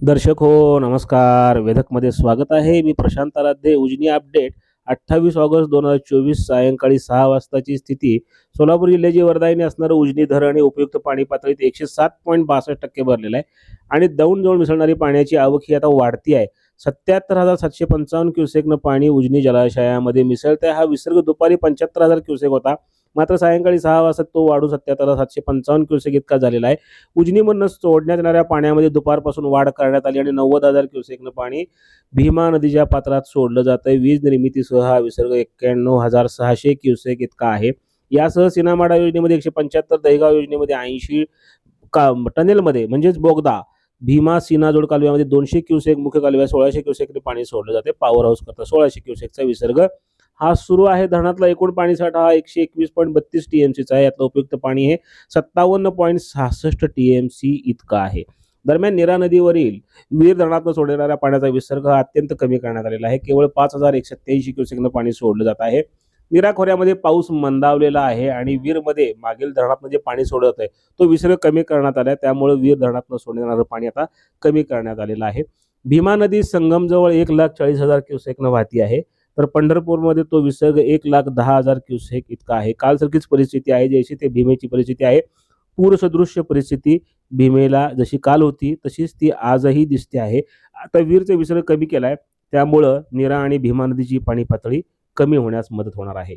दर्शक हो नमस्कार. वेधकमध्ये स्वागत आहे. मी प्रशांत आराध्ये उजनी अपडेट. अठ्ठावीस ऑगस्ट दोन हजार चोवीस सायंकाळी सहा वाजताची स्थिती. सोलापूर जिल्ह्याची वर्धाईने असणारं उजनी धरण हे उपयुक्त पाणी पातळीत एकशे सात पॉईंट बासष्ट टक्के भरलेलं आहे. आणि दौंड जवळ मिसळणारी पाण्याची आवक ही आता वाढती आहे. सत्याहत्तर हजार सातशे पंचावन्न क्युसेकनं पाणी उजनी जलाशयामध्ये मिसळतं आहे हा विसर्ग दुपारी पंच्याहत्तर हजार क्युसेक होता. मात्र सायंकाळी सहा वाजता तो वाढून सत्याहत्तर सातशे पंचावन्न क्युसेक इतका झालेला आहे. उजनीमधनं सोडण्यात येणाऱ्या पाण्यामध्ये दुपारपासून वाढ करण्यात आली आणि नव्वद हजार क्युसेकनं पाणी भीमा नदीच्या पात्रात सोडलं जात आहे वीज निर्मितीसह हा विसर्ग एक्क्याण्णव हजार सहाशे क्युसेक इतका आहे. यासह सिनामाडा योजनेमध्ये एकशे पंच्याहत्तर दहेगाव योजनेमध्ये ऐंशी का टनेलमध्ये म्हणजेच बोगदा भीमा सीना जोड कालव्यामध्ये दोनशे क्युसेक मुख्य कालव्या सोळाशे क्युसेकने पाणी सोडलं जाते पॉवर हाऊस करता सोळाशे क्युसेकचा विसर्ग हा सुरू आहे. धरणातला एकूण पाणीसाठा हा एकशे एकवीस पॉईंट बत्तीस टी एम सीचा आहे. यातलं उपयुक्त पाणी हे सत्तावन्न पॉईंट सहासष्ट टी एम सी इतकं आहे. दरम्यान नीरा नदीवरील वीर धरणातून सोडणाऱ्या पाण्याचा विसर्ग हा अत्यंत कमी करण्यात आलेला आहे. केवळ पाच हजार एकशे त्र्याऐंशी क्युसेकनं पाणी सोडलं जात आहे. नीरा खोऱ्यामध्ये पाऊस मंदावलेला आहे आणि वीरमध्ये मागील धरणातनं जे पाणी सोडत आहे तो विसर्ग कमी करण्यात आला आहे. त्यामुळे वीर धरणातनं सोडणारं पाणी आता कमी करण्यात आलेलं आहे. भीमा नदी संगमजवळ एक लाख चाळीस हजार क्युसेकनं वाहती आहे. तर पंढरपूरमध्ये तो विसर्ग एक लाख दहा हजार क्युसेक इतका आहे. कालसारखीच परिस्थिती आहे जशी ते भीमेची परिस्थिती आहे. पूरसदृश्य परिस्थिती भीमेला जशी काल होती तशीच ती आजही दिसते आहे. आता वीरचा विसर्ग कमी केलाय त्यामुळं नीरा आणि भीमा नदीची पाणी पातळी कमी होण्यास मदत होणार आहे.